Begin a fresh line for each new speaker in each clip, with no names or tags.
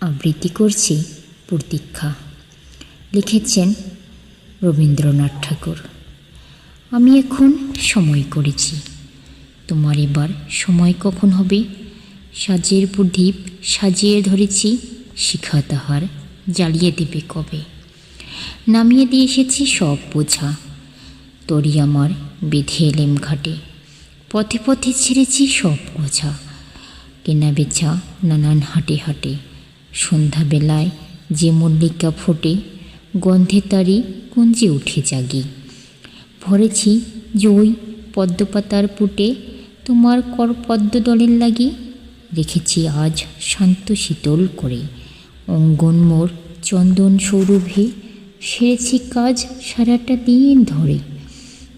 আবৃত্তি করছি প্রতীক্ষা। লিখেছেন রবীন্দ্রনাথ ঠাকুর। আমি এখন সময় করেছি। তোমার এবার সময় কখন হবে? সাজের প্রদীপ সাজিয়ে ধরেছি, শিখা তাহার জ্বালিয়ে দেবে কবে? নামিয়ে দিয়ে এসেছি সব বোঝা। তরি আমার বেঁধে এলেম ঘাটে। পথে পথে ছেড়েছি সব বোঝা। কেনা বেচা নানান হাটে হাটে। সন্ধ্যাবেলায় যে মল্লিকা ফোটে, গন্ধে তারি কুঞ্জে উঠে জাগি। ভরেছি জই পদ্মপাতার পুটে তোমার কর পদ্মদলের লাগি, রেখেছি আজ শান্ত শীতল করে। অঙ্গন মোর চন্দন সৌরভে সেরেছি কাজ সারাটা দিন ধরে।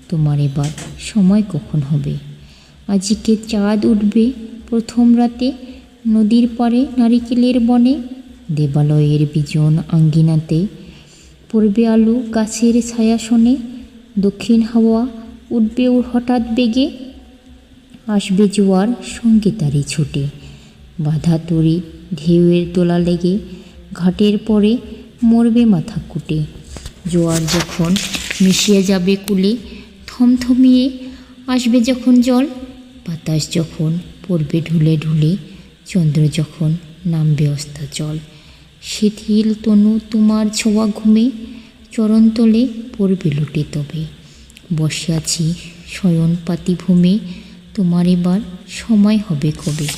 তোমার এবার সময় কখন হবে? আজকে চাঁদ উঠবে প্রথম রাতে নদীর পাড়ে নারিকেলের বনে, দেবালয়ের বিজন আঙ্গিনাতে, পড়বে আলু গাছের ছায়া শোনে, দক্ষিণ হাওয়া উঠবে হঠাৎ বেগে, আসবে জোয়ার সঙ্গে তারি ছুটে। বাধা তরি ঢেউয়ের তোলা লেগে, ঘাটের পরে মরবে মাথা কুটে। জোয়ার যখন মিশিয়ে যাবে কুলে, থমথমিয়ে আসবে যখন জল, বাতাস যখন পড়বে ঢুলে ঢুলে চন্দ্র যখন নামবে অস্তাচল শিথিল তনু তোমার ছোঁয়া ঘুমে, চরণতলে পড়বে লুটে তবে। বসে আছি শয়ন পাতি ভূমে, তোমার এবার সময় হবে কবে?